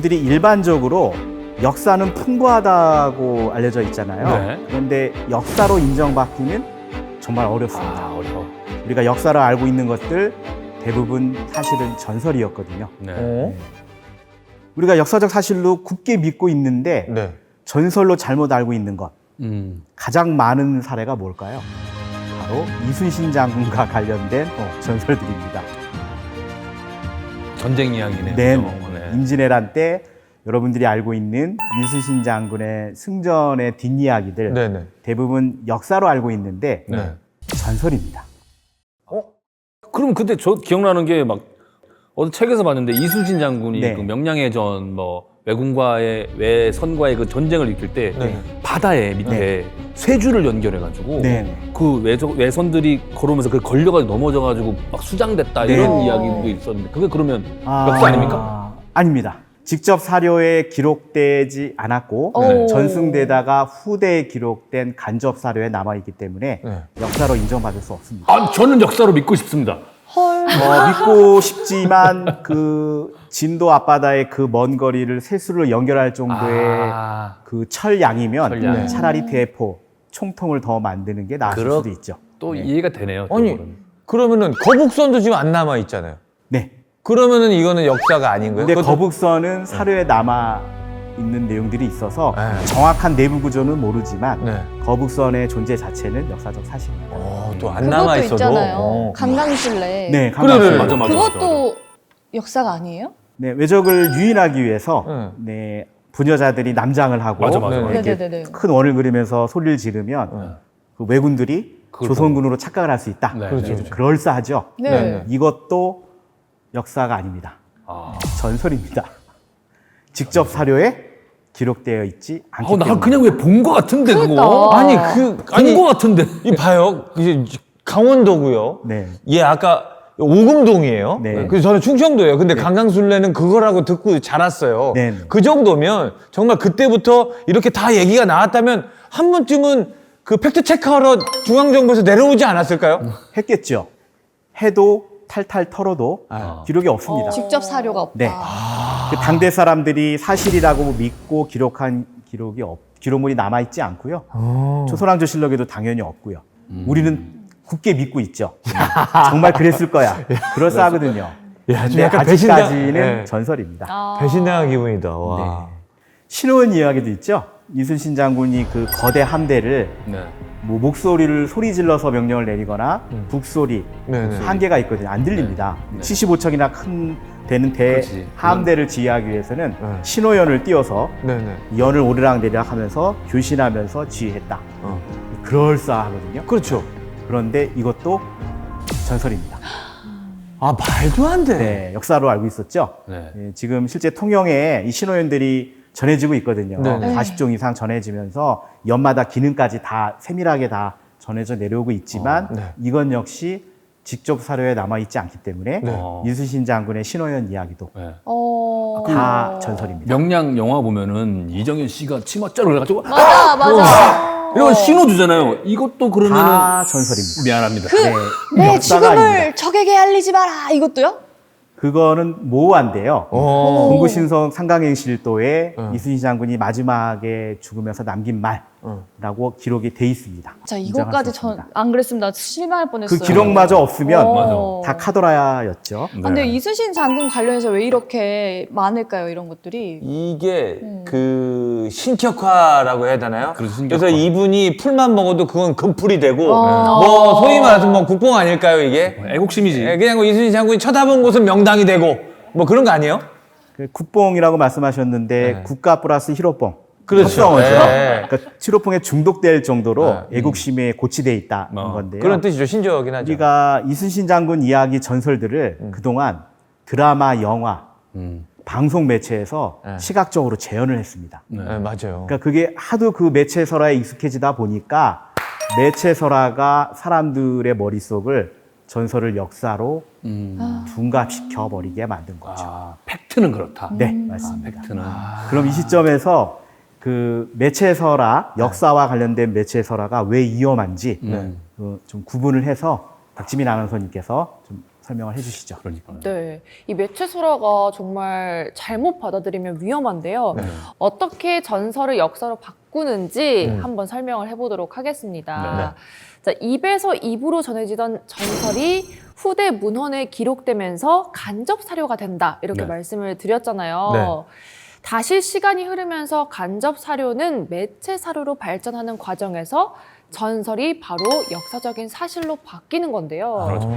우리들이 일반적으로 역사는 풍부하다고 알려져 있잖아요. 네. 그런데 역사로 인정받기는 정말 어렵습니다. 아, 어려워. 우리가 역사를 알고 있는 것들 대부분 사실은 전설이었거든요. 네. 어? 우리가 역사적 사실로 굳게 믿고 있는데 네. 전설로 잘못 알고 있는 것 음. 가장 많은 사례가 뭘까요? 바로 이순신 장군과 관련된 어, 전설들입니다. 전쟁 이야기네요. 네? 네. 임진왜란 때 여러분들이 알고 있는 이순신 장군의 승전의 뒷이야기들 네네. 대부분 역사로 알고 있는데 네. 전설입니다. 그럼 그때 저 기억나는 게 막 어느 책에서 봤는데 이순신 장군이 네. 그 명량해전 뭐 왜군과의 왜선과의 그 전쟁을 이끌 때 네. 바다에 밑에 쇠줄을 연결해 가지고 네. 그 외저, 외선들이 걸어오면서 그 걸려가지고 넘어져 가지고 막 수장됐다 네. 이런 어. 이야기도 있었는데 그게 그러면 아, 역사 아닙니까? 아닙니다. 직접 사료에 기록되지 않았고 오. 전승되다가 후대에 기록된 간접 사료에 남아 있기 때문에 네. 역사로 인정받을 수 없습니다. 아 저는 역사로 믿고 싶습니다. 헐. 어, 믿고 싶지만 그 진도 앞바다의 그 먼 거리를 세수로 연결할 정도의 아, 그 철양이면 철양. 차라리 대포, 총통을 더 만드는 게 나을 그렇- 수도 있죠. 또 네. 이해가 되네요. 또 아니. 그러면은 거북선도 지금 안 남아 있잖아요. 네. 그러면은 이거는 역사가 아닌 거예요? 근데 그것도- 거북선은 사료에 남아 있는 내용들이 있어서 네. 정확한 내부 구조는 모르지만 네. 거북선의 존재 자체는 역사적 사실입니다. 어, 또 안 남아 그것도 있어도. 있잖아요. 어. 강강술래. 네, 그래, 강강술. 그래. 맞아, 맞아. 그것도 역사가 아니에요? 네, 외적을 유인하기 위해서 네. 네, 부녀자들이 남장을 하고 맞아, 맞아, 네. 맞아. 이렇게 네네네네. 큰 원을 그리면서 소리를 지르면 네. 그 왜군들이 조선군으로 착각을 할 수 있다. 네, 그렇죠. 네. 그럴싸하죠. 네. 네. 이것도 역사가 아닙니다. 아, 전설입니다. 직접 사료에 기록되어 있지 않기 어, 나 때문에. 그냥 왜 본 거 같은데 그거. 그러니까. 아니 그 아니 본거 같은데. 이 봐요. 이제 강원도고요. 네. 얘 아까 오금동이에요. 네. 그래서 저는 충청도예요. 근데 강강술래는 그거라고 듣고 자랐어요. 네, 네. 그 정도면 정말 그때부터 이렇게 다 얘기가 나왔다면 한 번쯤은 그 팩트 체크하러 중앙정부에서 내려오지 않았을까요? 했겠죠. 해도 탈탈 털어도 아. 기록이 없습니다. 직접 사료가 없다. 네. 그 당대 사람들이 사실이라고 믿고 기록한 기록이 없, 기록물이 남아 있지 않고요. 어. 조선왕조실록에도 당연히 없고요. 우리는 굳게 믿고 있죠. 정말 그랬을 거야. 그럴싸하거든요. 야, 좀 근데 약간 아직까지는 배신당- 네. 전설입니다. 아. 배신당한 기분이다. 와. 네. 신호원 이야기도 있죠. 이순신 장군이 그 거대 함대를 네. 뭐 목소리를 소리 질러서 명령을 내리거나 음. 북소리 네 네. 한계가 있거든요. 안 들립니다. 네. 75척이나 큰 되는 그렇지. 대함대를 지휘하기 위해서는 네. 신호연을 띄워서 네 네. 연을 오르락 내리락 하면서 교신하면서 지휘했다. 어. 그럴싸하거든요. 그렇죠. 그런데 이것도 전설입니다. 아 말도 안 돼. 네, 역사로 알고 있었죠. 네. 예, 지금 실제 통영에 이 신호연들이 전해지고 있거든요. 네네. 40종 이상 전해지면서 연마다 기능까지 다 세밀하게 다 전해져 내려오고 있지만 어, 네. 이건 역시 직접 사료에 남아 있지 않기 때문에 네. 어. 이순신 장군의 신호연 이야기도 네. 어. 다 전설입니다. 명량 영화 보면은 이정현 씨가 치맛자루 그래가지고 맞아, 맞아. 이런 신호 주잖아요. 이것도 그러면은 다 전설입니다. 미안합니다. 네, 내 역사가 죽음을 아닙니다. 적에게 알리지 마라. 이것도요? 그거는 모호한데요. 어. 공구신성 상강행실도에 어. 이순신 장군이 마지막에 죽으면서 남긴 말 라고 어. 기록이 돼 있습니다. 자, 이것까지 수전 없습니다. 안 그랬으면 나 실망할 뻔했어요. 그 기록마저 없으면 어. 다 카더라였죠. 네. 아, 근데 이순신 장군 관련해서 왜 이렇게 많을까요? 이런 것들이. 이게 음. 그 신격화라고 해야 되나요? 그렇죠, 신격화. 그래서 이분이 풀만 먹어도 그건 금풀이 되고 어. 뭐 소위 말해서 뭐 국뽕 아닐까요 이게? 애국심이지. 예, 그냥 뭐 이순신 장군이 쳐다본 곳은 명당이 되고 뭐 그런 거 아니에요? 그 국뽕이라고 말씀하셨는데 네. 국가 플러스 히로뽕. 그렇죠. 합성어죠. 네. 그러니까 히로뽕에 중독될 정도로 네. 애국심에 고치돼 있다는 어. 건데요. 그런 뜻이죠. 신조어긴 하죠. 우리가 이순신 장군 이야기 전설들을 음. 그동안 드라마, 영화, 음. 방송 매체에서 네. 시각적으로 재현을 했습니다. 네. 네, 맞아요. 그러니까 그게 하도 그 매체설화에 익숙해지다 보니까 매체설화가 사람들의 머릿속을 전설을 역사로 음. 둔갑시켜 버리게 만든 거죠. 아, 팩트는 그렇다. 네, 맞습니다. 팩트는. 그럼 이 시점에서 그 매체설화, 역사와 관련된 매체설화가 왜 위험한지 음. 그좀 구분을 해서 박지민 아나운서님께서 좀 설명을 해주시죠. 그러니까. 네, 이 매체설화가 정말 잘못 받아들이면 위험한데요. 네. 어떻게 전설을 역사로 바꾸는지 음. 한번 설명을 해보도록 하겠습니다. 네. 자, 입에서 입으로 전해지던 전설이 후대 문헌에 기록되면서 간접 사료가 된다 이렇게 네. 말씀을 드렸잖아요. 네. 다시 시간이 흐르면서 간접 사료는 매체 사료로 발전하는 과정에서 전설이 바로 역사적인 사실로 바뀌는 건데요. 그렇죠.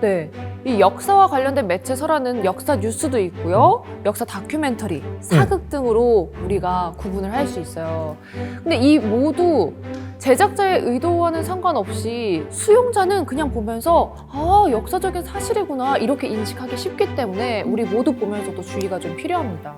네, 이 역사와 관련된 매체 설화는 역사 뉴스도 있고요, 역사 다큐멘터리, 사극 등으로 우리가 구분을 할 수 있어요. 근데 이 모두 제작자의 의도와는 상관없이 수용자는 그냥 보면서 아 역사적인 사실이구나 이렇게 인식하기 쉽기 때문에 우리 모두 보면서도 주의가 좀 필요합니다.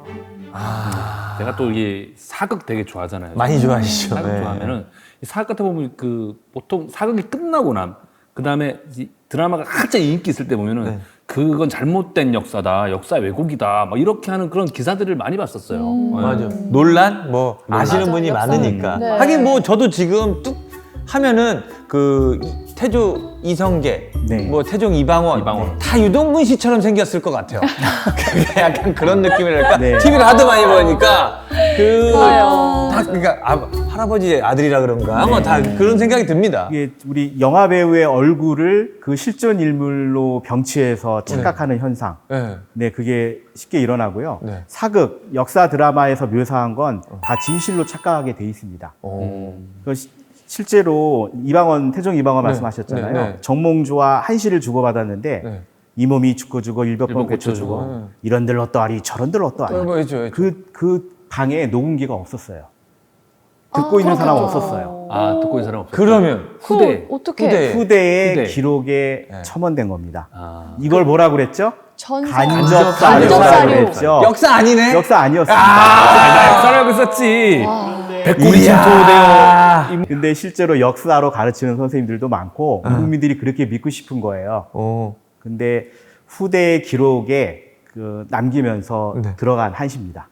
아. 제가 또 이게 사극 되게 좋아하잖아요. 많이 좋아하시죠. 사극 네. 좋아하면은 이 사극 같은 거 보면 그 보통 사극이 끝나고 난 그 다음에 이 드라마가 한창 인기 있을 때 보면은 네. 그건 잘못된 역사다, 역사 왜곡이다, 막 이렇게 하는 그런 기사들을 많이 봤었어요. 음. 네. 맞아. 논란 뭐 아시는 분이 역사. 많으니까. 네. 하긴 뭐 저도 지금 뚝 하면은 그 이- 태조 이성계, 네. 뭐 태종 이방원, 이방원. 다 유동근 씨처럼 생겼을 것 같아요. 그게 약간 그런 느낌이랄까. 네. TV를 하도 많이 보니까 그 맞아요. 다 그러니까 아, 할아버지 아들이라 그런가 뭐다 그런 생각이 듭니다. 이게 우리 영화 배우의 얼굴을 그 실존 인물로 병치해서 착각하는 현상. 네. 네, 그게 쉽게 일어나고요. 네. 사극, 역사 드라마에서 묘사한 건 다 진실로 착각하게 돼 있습니다. 어. 그 시- 실제로 이방원, 태종 이방원 네, 말씀하셨잖아요. 네, 네. 정몽주와 한시를 주고받았는데 네. 이 몸이 죽고 죽어 일백 번 고쳐주고 고쳐주고. 네. 이런들 어떠하리 저런들 어떠하리 어, 뭐. 그, 그 방에 녹음기가 없었어요. 듣고 아, 있는 사람은 그렇구나. 없었어요. 아 듣고 있는 사람 없어요. 그러면 후대. 그 어떻게 후대. 후대의 후대. 기록에 네. 첨언된 겁니다. 아, 이걸 뭐라 그랬죠? 전설 간접사료라고 간접사료. 그랬죠. 역사 아니네. 역사 아니었습니다. 아, 나 역사를 알고 있었지. 와. 백골이 이야. 침투되어. 근데 실제로 역사로 가르치는 선생님들도 많고 국민들이 그렇게 믿고 싶은 거예요. 어. 근데 후대 기록에 그 남기면서 네. 들어간 한시입니다.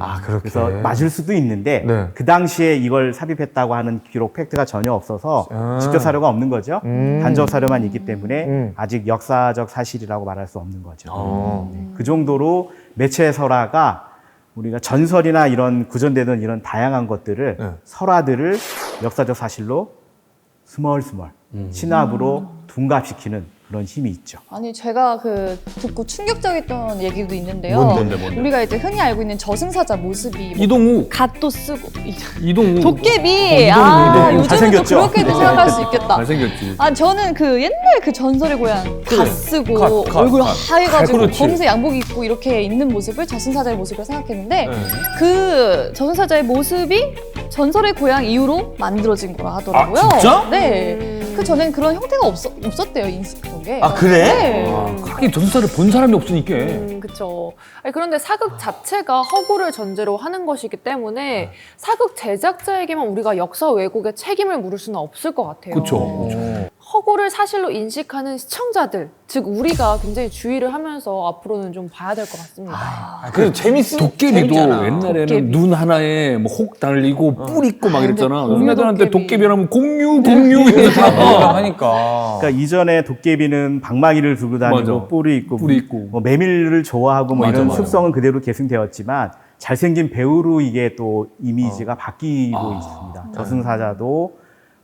아 그렇게. 그래서 맞을 수도 있는데 네. 그 당시에 이걸 삽입했다고 하는 기록 팩트가 전혀 없어서 아. 직접 사료가 없는 거죠. 음. 간접 사료만 있기 때문에 음. 아직 역사적 사실이라고 말할 수 없는 거죠. 어. 그 정도로 매체 설화가 우리가 전설이나 이런 구전되던 이런 다양한 것들을 네. 설화들을 역사적 사실로 스멀스멀 음. 신압으로 둔갑시키는 그런 힘이 있죠. 아니 제가 그 듣고 충격적이었던 얘기도 있는데요. 뭔데, 뭔데, 뭔데? 우리가 이제 흔히 알고 있는 저승사자 모습이 뭐 이동우. 갓도 쓰고 이동우. 도깨비 이동우, 아 이동우. 요즘은 또 잘생겼죠? 그렇게도 어. 생각할 수 있겠다. 잘생겼지. 아 저는 그 옛날 그 전설의 고향. 갓 쓰고 갓, 갓, 얼굴 갓. 하얘가지고 그렇지. 검은색 양복 입고 이렇게 있는 모습을 저승사자의 모습을 생각했는데 네. 그 저승사자의 모습이 전설의 고향 이후로 만들어진 거라 하더라고요. 아, 진짜? 네. 그 전엔 그런 형태가 없었, 없었대요 인식 속에. 아 그래? 네. 아, 하긴 전사를 본 사람이 없으니까. 음, 그쵸. 아니, 그런데 사극 자체가 허구를 전제로 하는 것이기 네. 때문에 사극 제작자에게만 우리가 역사 왜곡의 책임을 물을 수는 없을 것 같아요. 그쵸, 그쵸. 허구를 사실로 인식하는 시청자들, 즉 우리가 굉장히 주의를 하면서 앞으로는 좀 봐야 될 것 같습니다. 아, 그래도 재밌어. 도깨비도 재밌잖아. 옛날에는 도깨비. 눈 하나에 뭐 혹 달리고 뿔 있고 막 아, 이랬잖아. 공유 도깨비. 도깨비라면 공유, 공유 다 이러잖아. 뭐라 하니까. 그러니까 이전에 도깨비는 방망이를 들고 다니고 맞아. 뿔이 있고, 뿔이 있고. 뭐 메밀을 좋아하고 뭐 맞아, 이런 맞아. 습성은 그대로 계승되었지만 잘생긴 배우로 이게 또 이미지가 어. 바뀌고 아. 있습니다. 저승사자도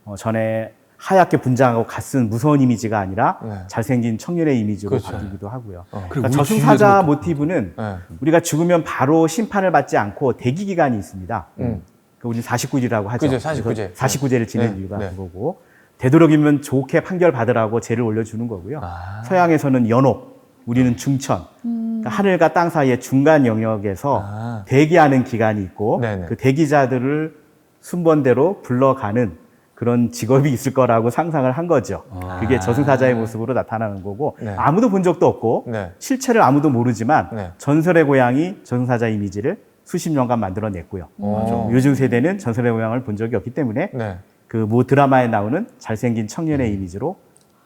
어, 전에 하얗게 분장하고 갓쓴 무서운 이미지가 아니라 네. 잘생긴 청년의 이미지로 그렇죠. 바뀌기도 하고요. 어. 그러니까 저승사자 주위에서도 모티브는 네. 우리가 죽으면 바로 심판을 받지 않고 대기 기간이 있습니다. 음. 그 우리 49일이라고 하죠. 그죠, 49제. 49제를 지낸 네, 이유가 네. 그거고 되도록이면 좋게 판결 받으라고 죄를 올려주는 거고요. 아. 서양에서는 연옥, 우리는 중천. 그러니까 하늘과 땅 사이의 중간 영역에서 아. 대기하는 기간이 있고 네네. 그 대기자들을 순번대로 불러가는 그런 직업이 있을 거라고 상상을 한 거죠. 아. 그게 저승사자의 모습으로 나타나는 거고 네. 아무도 본 적도 없고 네. 실체를 아무도 모르지만 네. 전설의 고향이 저승사자 이미지를 수십 년간 만들어냈고요. 어. 요즘 세대는 전설의 고향을 본 적이 없기 때문에 네. 그모 드라마에 나오는 잘생긴 청년의 이미지로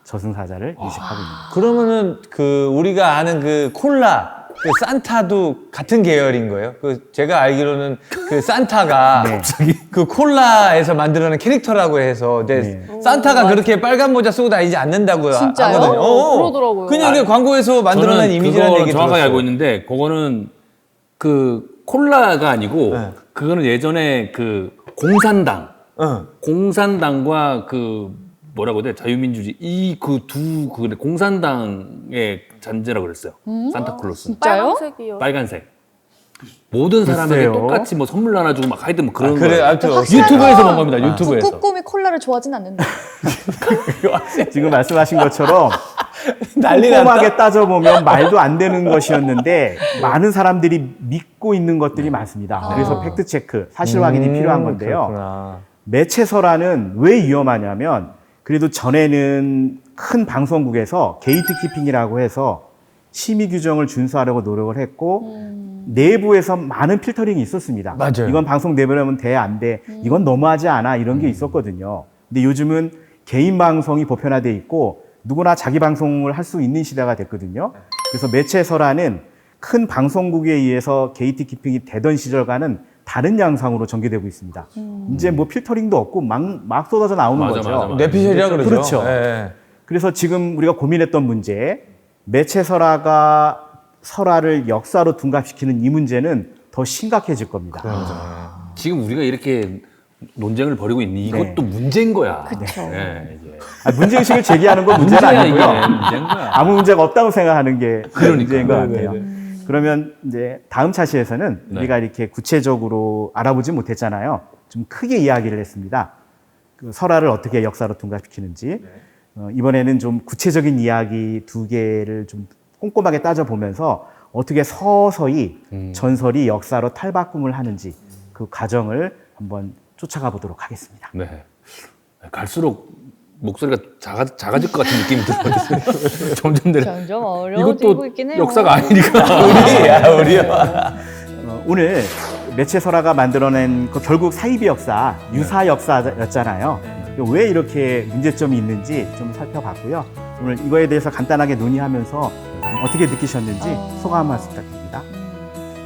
저승사자를 인식하고 있는 거예요. 그러면은 그 우리가 아는 그 콜라 그 산타도 같은 계열인 거예요. 그 제가 알기로는 그 산타가 네. 그 콜라에서 만들어낸 캐릭터라고 해서 이제 네. 산타가 그렇게 빨간 모자 쓰고 다니지 않는다고 하- 진짜요? 하거든요. 어, 그러더라고요. 그냥 이게 광고에서 만들어낸 저는 이미지라는 그거 얘기 정확하게 들었어요. 알고 있는데 그거는 그 콜라가 아니고 네. 그거는 예전에 그 공산당 응. 공산당과 그 뭐라고 해야 돼 자유민주주의 이 그 두 그 공산당의 잔재라고 그랬어요 산타클로스 진짜요? 빨간색이요. 빨간색 모든 사람에게 글쎄요. 똑같이 뭐 선물 나눠주고 막 하여튼 뭐 그런 그래, 거예요. 아무튼 유튜브에서 본 겁니다 유튜브에서 북극곰이 콜라를 좋아하진 않는데. 지금 말씀하신 것처럼 난리. 꼼꼼하게 따져보면 말도 안 되는 것이었는데 많은 사람들이 믿고 있는 것들이 많습니다. 그래서 팩트 체크, 사실 확인이 음, 필요한 건데요. 그렇구나. 매체설화는 왜 위험하냐면 그래도 전에는 큰 방송국에서 게이트키핑이라고 해서 심의 규정을 준수하려고 노력을 했고 내부에서 많은 필터링이 있었습니다. 맞아요. 이건 방송 내보내면 돼, 안 돼. 이건 너무하지 않아. 이런 게 있었거든요. 근데 요즘은 개인 방송이 보편화돼 있고 누구나 자기 방송을 할 수 있는 시대가 됐거든요. 그래서 매체설화는 큰 방송국에 의해서 게이트키핑이 되던 시절과는 다른 양상으로 전개되고 있습니다. 이제 뭐 필터링도 없고 막, 막 쏟아져 나오는 맞아, 거죠. 맞아, 맞아. 뇌피셜이라 그러죠. 그렇죠. 예. 그래서 지금 우리가 고민했던 문제, 매체설화가 설화를 역사로 둔갑시키는 이 문제는 더 심각해질 겁니다. 지금 우리가 이렇게 논쟁을 벌이고 있는 이것도 문제인 거야 그쵸. 네, 이제. 아, 문제의식을 제기하는 건 문제는 문제야 이게 아니고요. 문제인 거야 아무 문제가 없다고 생각하는 게 그러니까. 문제인 것 네, 같아요. 네, 그러면 이제 다음 차시에서는 네. 우리가 이렇게 구체적으로 알아보지 못했잖아요. 좀 크게 이야기를 했습니다. 그 설화를 어떻게 역사로 둔갑시키는지. 어, 이번에는 좀 구체적인 이야기 두 개를 좀 꼼꼼하게 따져보면서 어떻게 서서히 음. 전설이 역사로 탈바꿈을 하는지 그 과정을 한번 쫓아가 보도록 하겠습니다. 네. 갈수록 목소리가 작아, 작아질 것 같은 느낌이 들거든요. 점점 내려. 점점 어려워지고 이것도 있긴 해요. 역사가 아니니까. 우리야, 우리야. 어, 오늘 매체 설화가 만들어낸 그 결국 사이비 역사, 유사 역사였잖아요. 왜 이렇게 문제점이 있는지 좀 살펴봤고요. 오늘 이거에 대해서 간단하게 논의하면서 어떻게 느끼셨는지 어. 소감 한 말씀 부탁드립니다.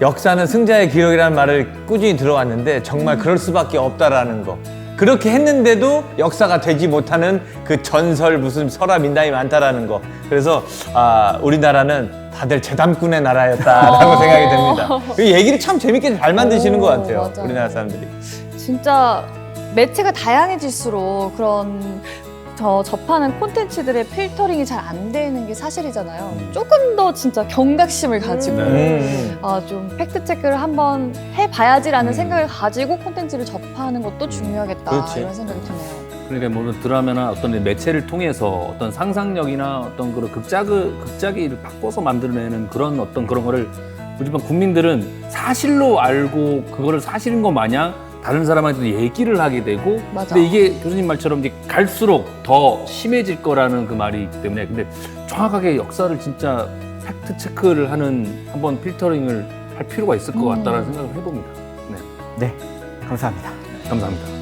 역사는 승자의 기록이라는 말을 꾸준히 들어왔는데 정말 그럴 수밖에 없다라는 거. 그렇게 했는데도 역사가 되지 못하는 그 전설 무슨 설화 민담이 많다라는 거. 그래서 아, 우리나라는 다들 재담꾼의 나라였다라고 생각이 됩니다. 그 얘기를 참 재밌게 잘 만드시는 오, 것 같아요. 맞아요. 우리나라 사람들이. 진짜 매체가 다양해질수록 그런 저 접하는 콘텐츠들의 필터링이 잘 안 되는 게 사실이잖아요. 조금 더 진짜 경각심을 가지고 네. 음. 아, 좀 팩트 체크를 한번 해봐야지라는 생각을 가지고 콘텐츠를 접하는 것도 중요하겠다 그렇지. 이런 생각이 드네요. 그러니까 물론 드라마나 어떤 매체를 통해서 어떤 상상력이나 어떤 그런 극작을 극작을 바꿔서 만들어내는 그런 어떤 그런 거를 일반 국민들은 사실로 알고 그거를 사실인 것 마냥 다른 사람한테 얘기를 하게 되고 맞아. 근데 이게 교수님 말처럼 이제 갈수록 더 심해질 거라는 그 말이 있기 때문에 근데 정확하게 역사를 진짜 팩트 체크를 하는 한번 필터링을 할 필요가 있을 것 음. 같다는 생각을 해봅니다. 네, 네, 감사합니다. 감사합니다.